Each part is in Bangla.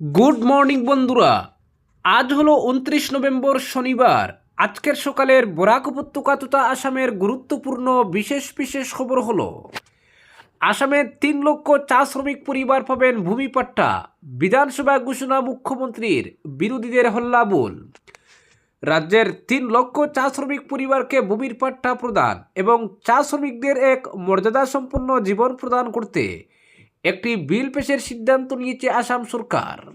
গুড মর্নিং, বন্ধুরা। আজ হলো উনত্রিশ নভেম্বর, শনিবার। আজকের সকালের বরাক উপত্যকা তথা আসামের গুরুত্বপূর্ণ বিশেষ বিশেষ খবর হলো, আসামের তিন লক্ষ চা শ্রমিক পরিবার পাবেন ভূমি পাট্টা বিধানসভা ঘোষণা মুখ্যমন্ত্রীর বিরোধীদের হল্লাবোল। রাজ্যের তিন লক্ষ চা শ্রমিক পরিবারকে ভূমির পাট্টা প্রদান এবং চা শ্রমিকদের এক মর্যাদাসম্পন্ন জীবন প্রদান করতে একটি বিল পেশের সিদ্ধান্ত নিয়েছে আসাম সরকার।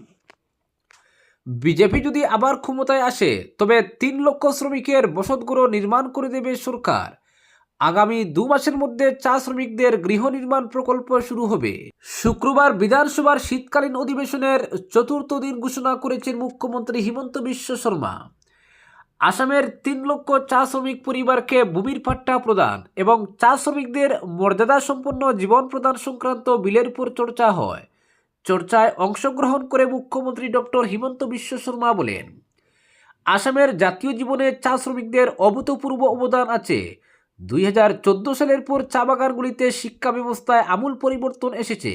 বিজেপি যদি আবার ক্ষমতায় আসে, তবে তিন লক্ষ শ্রমিকের বসতগুলো নির্মাণ করে দেবে সরকার। আগামী দু মাসের মধ্যে চা শ্রমিকদের গৃহ নির্মাণ প্রকল্প শুরু হবে। শুক্রবার বিধানসভার শীতকালীন অধিবেশনের চতুর্থ দিন ঘোষণা করেছেন মুখ্যমন্ত্রী হিমন্ত বিশ্ব শর্মা। আসামের তিন লক্ষ চা শ্রমিক পরিবারকে ভূমির পাট্টা প্রদান এবং চা শ্রমিকদের মর্যাদা সম্পন্ন জীবন প্রদান সংক্রান্ত বিলের উপর চর্চা হয়। চর্চায় অংশগ্রহণ করে মুখ্যমন্ত্রী ডক্টর হিমন্ত বিশ্ব শর্মা বলেন, আসামের জাতীয় জীবনে চা শ্রমিকদের অভূতপূর্ব অবদান আছে। দুই হাজার চোদ্দ সালের পর চা বাগানগুলিতে শিক্ষা ব্যবস্থায় আমূল পরিবর্তন এসেছে।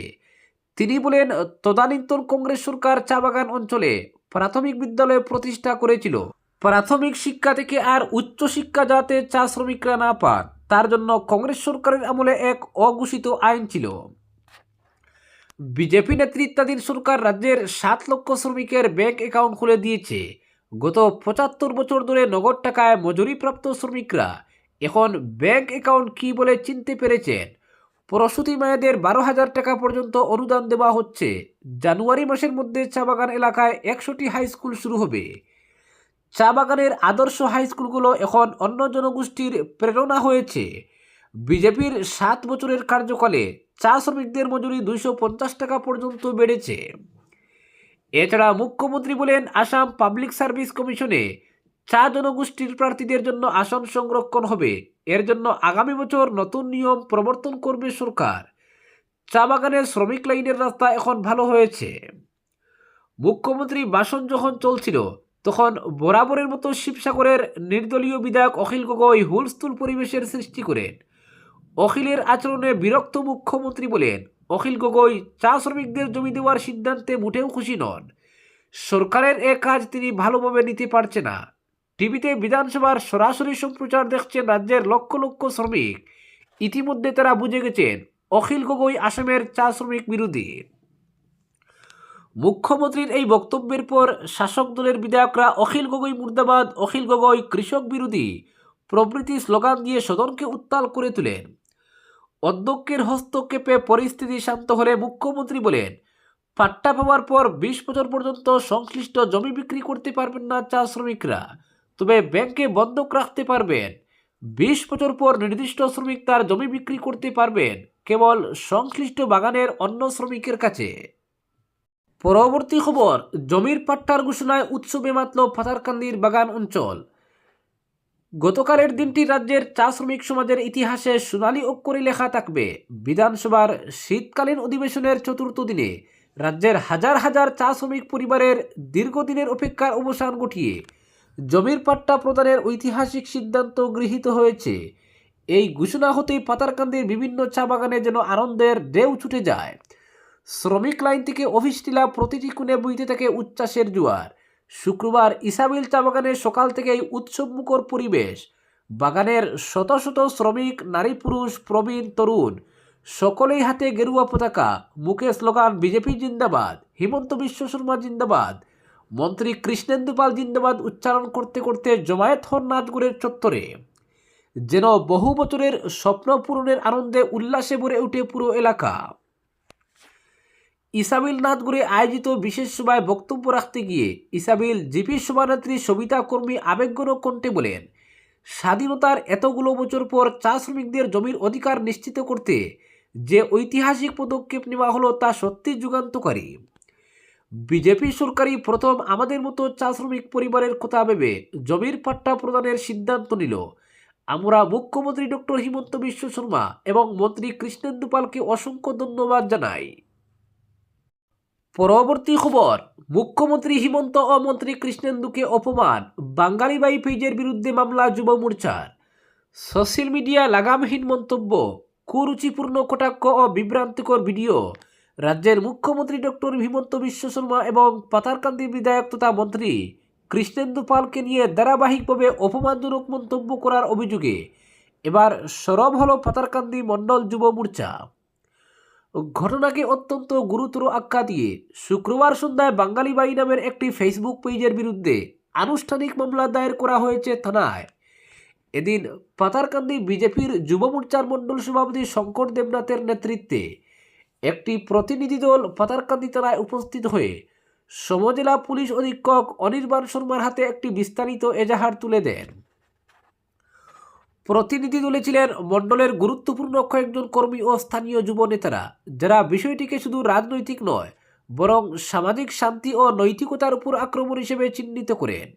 তিনি বলেন, তদানীন্তন কংগ্রেস সরকার চা বাগান অঞ্চলে প্রাথমিক বিদ্যালয় প্রতিষ্ঠা করেছিল। প্রাথমিক শিক্ষা থেকে আর উচ্চ শিক্ষা যাতে চা শ্রমিকরা না পান, তার জন্য কংগ্রেস সরকারের আমলে এক অঘোষিত আইন ছিল। বিজেপি নেতৃত্বাধীন সরকার রাজ্যের সাত লক্ষ শ্রমিকের ব্যাংক অ্যাকাউন্ট খুলে দিয়েছে। গত পঁচাত্তর বছর ধরে নগদ টাকায় মজুরিপ্রাপ্ত শ্রমিকরা এখন ব্যাংক অ্যাকাউন্ট কী বলে চিনতে পেরেছেন? প্রসূতি মায়েদের বারো হাজার টাকা পর্যন্ত অনুদান দেওয়া হচ্ছে। জানুয়ারি মাসের মধ্যে চা বাগান এলাকায় একশোটি হাই স্কুল শুরু হবে। চা বাগানের আদর্শ হাই স্কুলগুলো এখন অন্য জনগোষ্ঠীর প্রেরণা হয়েছে। বিজেপির সাত বছরের কার্যকালে চা শ্রমিকদের মজুরি দুইশো পঞ্চাশ টাকা পর্যন্ত বেড়েছে। এছাড়া মুখ্যমন্ত্রী বলেন, আসাম পাবলিক সার্ভিস কমিশনে চা জনগোষ্ঠীর প্রার্থীদের জন্য আসন সংরক্ষণ হবে। এর জন্য আগামী বছর নতুন নিয়ম প্রবর্তন করবে সরকার। চা বাগানের শ্রমিক লাইনের রাস্তা এখন ভালো হয়েছে। মুখ্যমন্ত্রী বাসন যখন চলছিল তখন বরাবরের মতো শিবসাগরের নির্দলীয় বিধায়ক অখিল গগৈ হুলস্থুল পরিবেশের সৃষ্টি করেন। অখিলের আচরণে বিরক্ত মুখ্যমন্ত্রী বলেন, অখিল গগৈ চা শ্রমিকদের জমি দেওয়ার সিদ্ধান্তে মোটেও খুশি নন। সরকারের এ কাজ তিনি ভালোভাবে নিতে পারছে না। টিভিতে বিধানসভার সরাসরি সম্প্রচার দেখছেন রাজ্যের লক্ষ লক্ষ শ্রমিক। ইতিমধ্যে তারা বুঝে গেছেন, অখিল গগৈ আসামের চা শ্রমিক বিরোধী। মুখ্যমন্ত্রীর এই বক্তব্যের পর শাসক দলের বিধায়করা অখিল গগৈ মুর্দাবাদ, অখিল গগৈ কৃষক বিরোধী প্রভৃতি স্লোগান দিয়ে সদনকে উত্তাল করে তোলেন। অধ্যক্ষের হস্তক্ষেপে পরিস্থিতি শান্ত হলে মুখ্যমন্ত্রী বলেন, পাট্টা পাওয়ার পর বিশ বছর পর্যন্ত সংশ্লিষ্ট জমি বিক্রি করতে পারবেন না চা শ্রমিকরা, তবে ব্যাংকে বন্ধক রাখতে পারবেন। বিশ বছর পর নির্দিষ্ট শ্রমিক তার জমি বিক্রি করতে পারবেন, কেবল সংশ্লিষ্ট বাগানের অন্য শ্রমিকের কাছে। পরবর্তী খবর, জমির পাট্টার ঘোষণায় উৎসবে মাতল ফাতারকান্দির বাগান অঞ্চল। গতকালের দিনটি রাজ্যের চা শ্রমিক সমাজের ইতিহাসে সোনালী অক্ষরে লেখা থাকবে। বিধানসভার শীতকালীন অধিবেশনের চতুর্থ দিনে রাজ্যের হাজার হাজার চা শ্রমিক পরিবারের দীর্ঘদিনের অপেক্ষার অবসান ঘটিয়ে জমির পাট্টা প্রদানের ঐতিহাসিক সিদ্ধান্ত গৃহীত হয়েছে। এই ঘোষণা হতেই পাতারকান্দির বিভিন্ন চা বাগানে যেন আনন্দের ঢেউ ছুটে যায়। শ্রমিক লাইন থেকে অফিস টিলা প্রতিটি কোণে বইতে থাকে উচ্ছ্বাসের জোয়ার। শুক্রবার ইসাবিল চা বাগানে সকাল থেকেই উৎসবমুখর পরিবেশ। বাগানের শত শত শ্রমিক, নারী পুরুষ, প্রবীণ, তরুণ, সকলেই হাতে গেরুয়া পতাকা। মুখে স্লোগান, বিজেপি জিন্দাবাদ, হিমন্ত বিশ্ব শর্মা জিন্দাবাদ। মন্ত্রী কৃষ্ণেন্দু পাল জিন্দাবাদ উচ্চারণ করতে করতে জমায়েত হন নাচগুড়ের চত্বরে। যেন বহু বছরের স্বপ্ন পূরণের আনন্দে উল্লাসে ভরে ওঠে পুরো এলাকা। ইসাবিল নাথগুড়ে আয়োজিত বিশেষ সভায় বক্তব্য রাখতে গিয়ে ইসাবিল জিপি সভানেত্রী সবিতা কর্মী আবেগগণ কণ্ঠে বলেন, স্বাধীনতার এতগুলো বছর পর চা শ্রমিকদের জমির অধিকার নিশ্চিত করতে যে ঐতিহাসিক পদক্ষেপ নেওয়া হলো তা সত্যি যুগান্তকারী। বিজেপি সরকারই প্রথম আমাদের মতো চা শ্রমিক পরিবারের কথা ভেবে জমির পাট্টা প্রদানের সিদ্ধান্ত নিল। আমরা মুখ্যমন্ত্রী ডক্টর হিমন্ত বিশ্ব শর্মা এবং মন্ত্রী কৃষ্ণেন্দু পালকে অসংখ্য ধন্যবাদ জানাই। পরবর্তী খবর, মুখ্যমন্ত্রী হিমন্ত ও মন্ত্রী কৃষ্ণেন্দুকে অপমান বাঙালিবাই পেজের বিরুদ্ধে মামলা যুব মোর্চার। সোশ্যাল মিডিয়া লাগামহীন মন্তব্য, কুরুচিপূর্ণ কটাক্ষ ও বিভ্রান্তিকর ভিডিও। রাজ্যের মুখ্যমন্ত্রী ডক্টর হিমন্ত বিশ্ব শর্মা এবং পাতারকান্দি বিধায়ক তথা মন্ত্রী কৃষ্ণেন্দু পালকে নিয়ে ধারাবাহিকভাবে অপমানজনক মন্তব্য করার অভিযোগে, এবার সরব হল পাতারকান্দি মণ্ডল যুব মোর্চা। ঘটনাকে অত্যন্ত গুরুতর আখ্যা দিয়ে শুক্রবার সন্ধ্যায় বাঙালি বাই নামের একটি ফেসবুক পেজের বিরুদ্ধে আনুষ্ঠানিক মামলা দায়ের করা হয়েছে থানায়। এদিন পাতারকান্দি বিজেপির যুব মোর্চার মণ্ডল সভাপতি শঙ্কর দেবনাথের নেতৃত্বে একটি প্রতিনিধি দল পাতারকান্দি থানায় উপস্থিত হয়ে সমজেলা পুলিশ অধীক্ষক অনির্বাণ শর্মার হাতে একটি বিস্তারিত এজাহার তুলে দেন। প্রতিনিধি দলে ছিলেন মণ্ডলের গুরুত্বপূর্ণ কয়েকজন কর্মী ও স্থানীয় যুব নেতারা যারা বিষয়টিকে শুধু রাজনৈতিক নয়, বরং সামাজিক শান্তি ও নৈতিকতার উপর আক্রমণ হিসেবে চিহ্নিত করেন।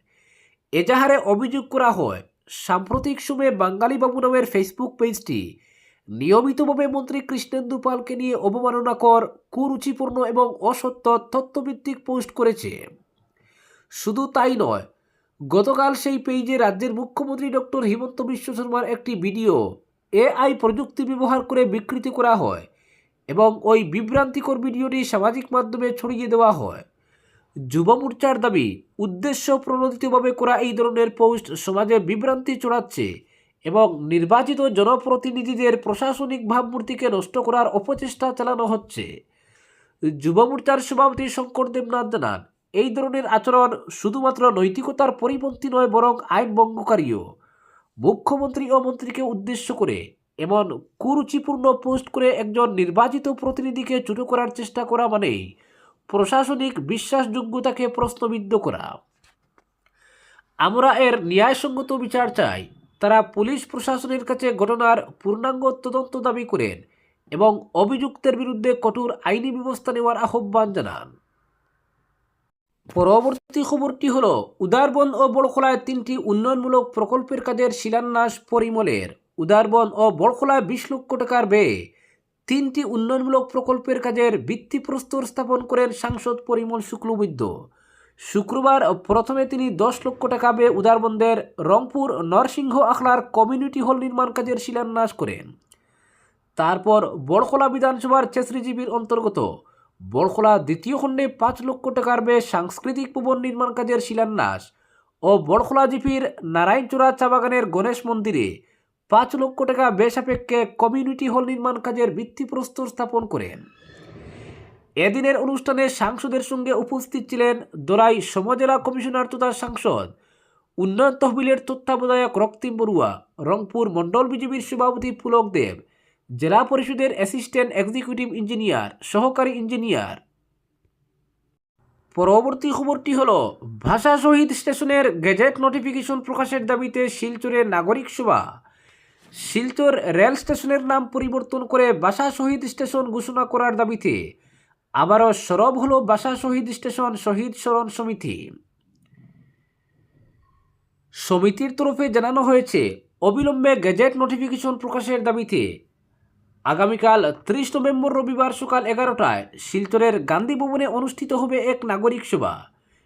এজাহারে অভিযোগ করা হয়, সাম্প্রতিক সময়ে বাঙালি বাবু নামের ফেসবুক পেজটি নিয়মিতভাবে মন্ত্রী কৃষ্ণেন্দু পালকে নিয়ে অবমাননাকর, কুরুচিপূর্ণ এবং অসত্য তথ্যভিত্তিক পোস্ট করেছে। শুধু তাই নয় গতকাল সেই পেজে রাজ্যের মুখ্যমন্ত্রী ডক্টর হিমন্ত বিশ্ব শর্মার একটি ভিডিও এআই প্রযুক্তি ব্যবহার করে বিকৃতি করা হয় এবং ওই বিভ্রান্তিকর ভিডিওটি সামাজিক মাধ্যমে ছড়িয়ে দেওয়া হয়। যুব মোর্চার দাবি, উদ্দেশ্য প্রণোদিতভাবে করা এই ধরনের পোস্ট সমাজে বিভ্রান্তি চড়াচ্ছে এবং নির্বাচিত জনপ্রতিনিধিদের প্রশাসনিক ভাবমূর্তিকে নষ্ট করার অপচেষ্টা চালানো হচ্ছে। যুব মোর্চার সভাপতি শঙ্কর দেবনাথ জানান এই ধরনের আচরণ শুধুমাত্র নৈতিকতার পরিপন্থী নয়, বরং আইন ভঙ্গকারীও মুখ্যমন্ত্রী ও মন্ত্রীকে উদ্দেশ্য করে এমন কুরুচিপূর্ণ পোস্ট করে একজন নির্বাচিত প্রতিনিধিকে ছোট করার চেষ্টা করা মানেই প্রশাসনিক বিশ্বাসযোগ্যতাকে প্রশ্নবিদ্ধ করা। আমরা এর ন্যায়সঙ্গত বিচার চাই। তারা পুলিশ প্রশাসনের কাছে ঘটনার পূর্ণাঙ্গ তদন্ত দাবি করেন এবং অভিযুক্তের বিরুদ্ধে কঠোর আইনি ব্যবস্থা নেওয়ার আহ্বান জানান। পরবর্তী খবরটি হল, উদারবন ও বড়খোলায় তিনটি উন্নয়নমূলক প্রকল্পের কাজের শিলান্যাস পরিমলের। উদারবন ও বড়খোলায় বিশ লক্ষ টাকার ব্যয়ে তিনটি উন্নয়নমূলক প্রকল্পের কাজের ভিত্তিপ্রস্তর স্থাপন করেন সাংসদ পরিমল শুক্লবৈদ্য। শুক্রবার প্রথমে তিনি দশ লক্ষ টাকা ব্যয়ে উদারবন্দের রংপুর নরসিংহ আখলার কমিউনিটি হল নির্মাণ কাজের শিলান্যাস করেন। তারপর বড়খোলা বিধানসভার চেসরিজীবীর অন্তর্গত বড়খোলা দ্বিতীয় খণ্ডে পাঁচ লক্ষ টাকার ব্যয়ে সাংস্কৃতিক ভবন নির্মাণ কাজের শিলান্যাস ও বড়খোলা জিপির নারায়ণচূড়া চা বাগানের গণেশ মন্দিরে পাঁচ লক্ষ টাকা বেসাপেক্ষে কমিউনিটি হল নির্মাণ কাজের ভিত্তিপ্রস্তর স্থাপন করেন। এদিনের অনুষ্ঠানে সাংসদের সঙ্গে উপস্থিত ছিলেন দোলাই সমজেলা কমিশনার তথা সাংসদ, উন্নয়ন তহবিলের তত্ত্বাবধায়ক রক্তিম বড়ুয়া, রংপুর মণ্ডল বিজেপির সভাপতি পুলক দেব জেলা পরিষদের অ্যাসিস্ট্যান্ট এক্সিকিউটিভ ইঞ্জিনিয়ার, সহকারী ইঞ্জিনিয়ার। পরবর্তী খবরটি হল, ভাষা শহীদ স্টেশনের গেজেট নোটিফিকেশন প্রকাশের দাবিতে শিলচরে নাগরিক সভা। শিলচর রেল স্টেশনের নাম পরিবর্তন করে বাসা শহীদ স্টেশন ঘোষণা করার দাবিতে আবারও সরব হল বাসা শহীদ স্টেশন শহীদ স্মরণ সমিতি। সমিতির তরফে জানানো হয়েছে, অবিলম্বে গেজেট নোটিফিকেশন প্রকাশের দাবিতে আগামীকাল ত্রিশ নভেম্বর রবিবার সকাল এগারোটায় শিলচরের গান্ধী ভবনে অনুষ্ঠিত হবে এক নাগরিক সভা।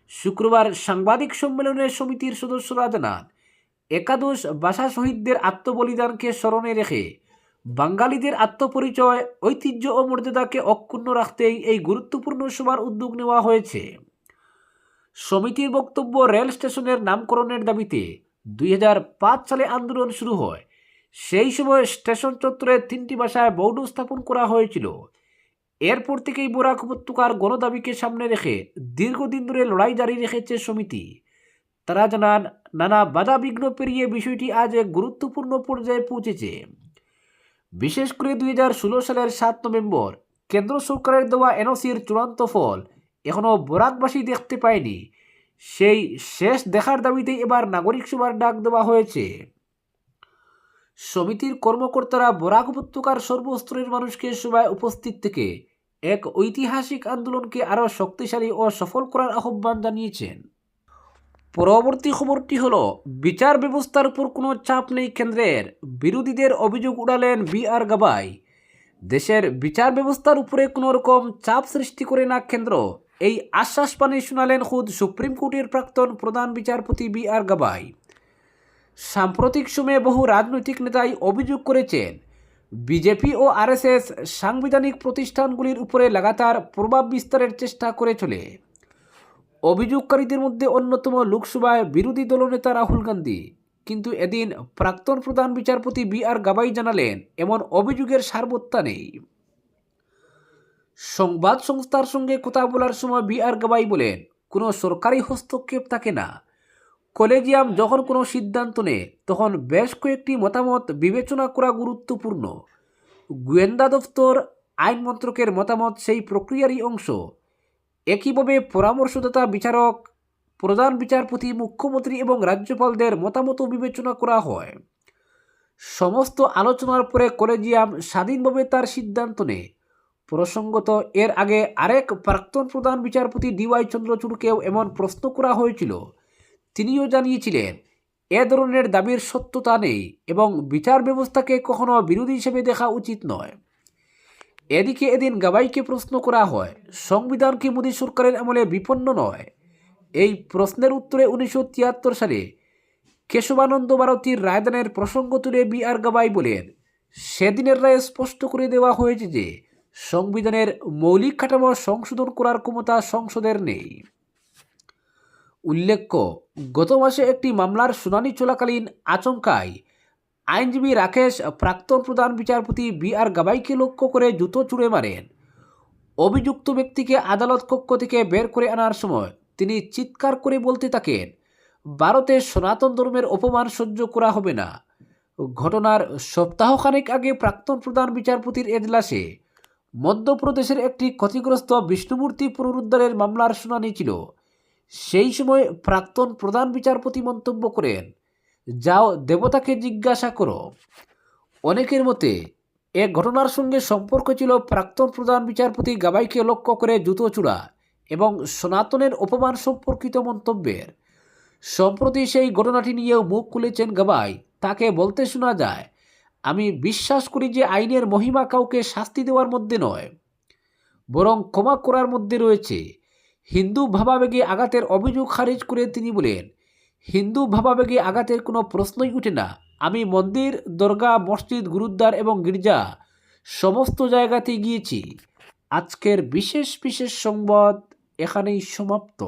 শুক্রবার সাংবাদিক সম্মেলনে সমিতির সদস্যরা জানান একাদশ ভাষা শহীদদের আত্মবলিদানকে স্মরণে রেখে বাঙালিদের আত্মপরিচয়, ঐতিহ্য ও মর্যাদাকে অক্ষুণ্ণ রাখতেই এই গুরুত্বপূর্ণ সভার উদ্যোগ নেওয়া হয়েছে। সমিতির বক্তব্য রেল স্টেশনের নামকরণের দাবিতে দুই হাজার পাঁচ সালে আন্দোলন শুরু হয়। সেই সময় স্টেশন চত্বরে তিনটি ভাষায় বৌদ্ধ স্থাপন করা হয়েছিল। এরপর থেকেই বরাক উপত্যকার গণদাবিকে সামনে রেখে দীর্ঘদিন ধরে লড়াই জারি রেখেছে সমিতি। তারা জানান, নানা বাধা বিঘ্ন পেরিয়ে বিষয়টি আজ এক গুরুত্বপূর্ণ পর্যায়ে পৌঁছেছে। বিশেষ করে দু হাজার ষোলো সালের সাত নভেম্বর, কেন্দ্র সরকারের দেওয়া এনওসির চূড়ান্ত ফল এখনও বরাকবাসী দেখতে পায়নি। সেই শেষ দেখার দাবিতেই এবার নাগরিক সভার ডাক দেওয়া হয়েছে। সমিতির কর্মকর্তারা বরাক উপত্যকার সর্বস্তরের মানুষকে সভায় উপস্থিত থেকে এক ঐতিহাসিক আন্দোলনকে আরও শক্তিশালী ও সফল করার আহ্বান জানিয়েছেন। পরবর্তী খবরটি হল, বিচার ব্যবস্থার উপর কোনো চাপ নেই কেন্দ্রের। বিরোধীদের অভিযোগ উড়ালেন বি আর গাবাই দেশের বিচার ব্যবস্থার উপরে কোনো রকম চাপ সৃষ্টি করে না কেন্দ্র। এই আশ্বাস পানি শোনালেন খুদ সুপ্রিম কোর্টের প্রাক্তন প্রধান বিচারপতি বি আর গাবাই সাম্প্রতিক সময়ে বহু রাজনৈতিক নেতাই অভিযোগ করেছেন, বিজেপি ও আরএসএস সাংবিধানিক প্রতিষ্ঠানগুলির উপরে লাগাতার প্রভাব বিস্তারের চেষ্টা করে চলে। অভিযোগকারীদের মধ্যে অন্যতম লোকসভায় বিরোধী দলনেতা রাহুল গান্ধী। কিন্তু এদিন প্রাক্তন প্রধান বিচারপতি বি আর গাবাই জানালেন, এমন অভিযোগের সারবত্তা নেই। সংবাদ সংস্থার সঙ্গে কথা বলার সময় বি আর গাবাই বলেন, কোনো সরকারি হস্তক্ষেপ থাকে না। কলেজিয়াম যখন কোনো সিদ্ধান্ত নেয়, তখন বেশ কয়েকটি মতামত বিবেচনা করা গুরুত্বপূর্ণ। গোয়েন্দা দফতর আইন মন্ত্রকের মতামত সেই প্রক্রিয়ারই অংশ। একইভাবে পরামর্শদাতা বিচারক, প্রধান বিচারপতি, মুখ্যমন্ত্রী এবং রাজ্যপালদের মতামতও বিবেচনা করা হয়। সমস্ত আলোচনার পরে কলেজিয়াম স্বাধীনভাবে তার সিদ্ধান্ত নেয়। প্রসঙ্গত, এর আগে আরেক প্রাক্তন প্রধান বিচারপতি ডিওয়াই চন্দ্রচূড়কেও এমন প্রশ্ন করা হয়েছিল। তিনিও জানিয়েছিলেন, এ ধরনের দাবির সত্যতা নেই এবং বিচার ব্যবস্থাকে কখনো বিরোধী হিসেবে দেখা উচিত নয়। এদিকে এদিন গাবাইকে প্রশ্ন করা হয়, সংবিধান কি মোদী সরকারের আমলে বিপন্ন নয়? এই প্রশ্নের উত্তরে উনিশশো তিয়াত্তর সালে কেশবানন্দ ভারতীর রায়দানের প্রসঙ্গ তুলে বি আর গাবাই বলেন, সেদিনের রায়ে স্পষ্ট করে দেওয়া হয়েছে যে সংবিধানের মৌলিক কাঠামো সংশোধন করার ক্ষমতা সংসদের নেই। উল্লেখ্য, গত মাসে একটি মামলার শুনানি চলাকালীন আচমকায় আইনজীবী রাকেশ, প্রাক্তন প্রধান বিচারপতি বি আর গাবাইকে লক্ষ্য করে জুতো চুড়ে মারেন। অভিযুক্ত ব্যক্তিকে আদালত কক্ষ থেকে বের করে আনার সময় তিনি চিৎকার করে বলতে থাকেন, ভারতে সনাতন ধর্মের অপমান সহ্য করা হবে না। ঘটনার সপ্তাহখানেক আগে প্রাক্তন প্রধান বিচারপতির এজলাসে মধ্যপ্রদেশের একটি ক্ষতিগ্রস্ত বিষ্ণুমূর্তি পুনরুদ্ধারের মামলার শুনানি ছিল। সেই সময় প্রাক্তন প্রধান বিচারপতি মন্তব্য করেন, যাও দেবতাকে জিজ্ঞাসা করো। অনেকের মতে, এ ঘটনার সঙ্গে সম্পর্ক ছিল প্রাক্তন প্রধান বিচারপতি গাবাইকে লক্ষ্য করে জুতো চূড়া এবং সনাতনের অপমান সম্পর্কিত মন্তব্যের। সম্প্রতি সেই ঘটনাটি নিয়েও মুখ খুলেছেন গাবাই তাকে বলতে শোনা যায়, আমি বিশ্বাস করি যে আইনের মহিমা কাউকে শাস্তি দেওয়ার মধ্যে নয়, বরং ক্ষমা করার মধ্যে রয়েছে। হিন্দু ভাবাবেগে আঘাতের অভিযোগ খারিজ করে তিনি বলেন, হিন্দু ভাবাবেগে আঘাতের কোনো প্রশ্নই উঠে না। আমি মন্দির, দরগা, মসজিদ, গুরুদ্বার এবং গির্জা সমস্ত জায়গাতে গিয়েছি। আজকের বিশেষ বিশেষ সংবাদ এখানেই সমাপ্ত।